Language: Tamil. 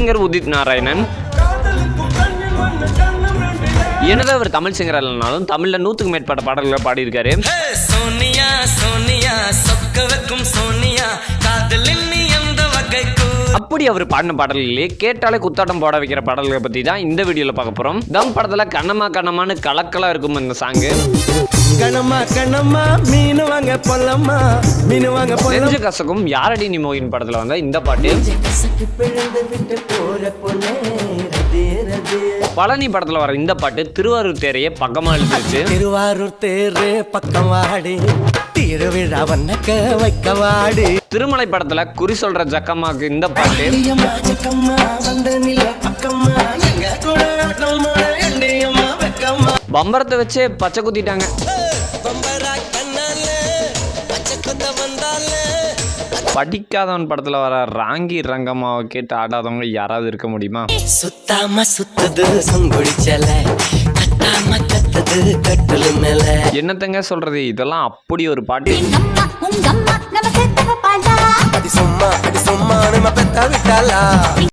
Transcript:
சிங்கர் உதித் நாராயணன் என்னதான் அவர் தமிழ் சிங்கர் இல்லைனாலும் தமிழில் நூற்றுக்கு மேற்பட்ட பாடல்களை பாடியிருக்காரு. சோனியா சோனியா அப்படி அவர் பாடின பாடல்களே கேட்டாலே குத்தாட்டம் போட வைக்கிற பாடல்களை பற்றி தான் இந்த வீடியோவில் பார்க்க போகிறோம் தம் படத்தில் கண்ணம்மா கண்ணம்மான்னு கலக்கலாக இருக்கும் இந்த சாங்கு கணமா கணமா மீன் வாங்க பொல்லம்மா மீன் வாங்க பொல்லம் நெஞ்சு கசக்கும் யாரடி நீ மோகின் படத்தில் வந்த இந்த பாட்டு? பழனி படத்தில் வர இந்த பாட்டு திருவாரூர் தேரையே பக்கமாக எழுதிருச்சு திருவாரூர் தேரு பக்கம் வாடி. திருவிழா வண்ணக்க வைக்க வாடி திருமலை படத்தில் குறி சொல்கிற ஜக்கம்மாக்கு இந்த பாட்டு. பம்பரத்தை வச்சே பச்சை குத்திட்டாங்க. படிக்காதவன் படத்தில் வர ராங்கி ரங்கம்மாவை கேட்டு ஆடாதவங்க யாராவது இருக்க முடியுமா? சுத்தாம சுத்துது என்னத்தங்க சொல்றது? இதெல்லாம் அப்படி ஒரு பாட்டு. சும்மா சும்மா நம்ம பெத்தா விட்டாலா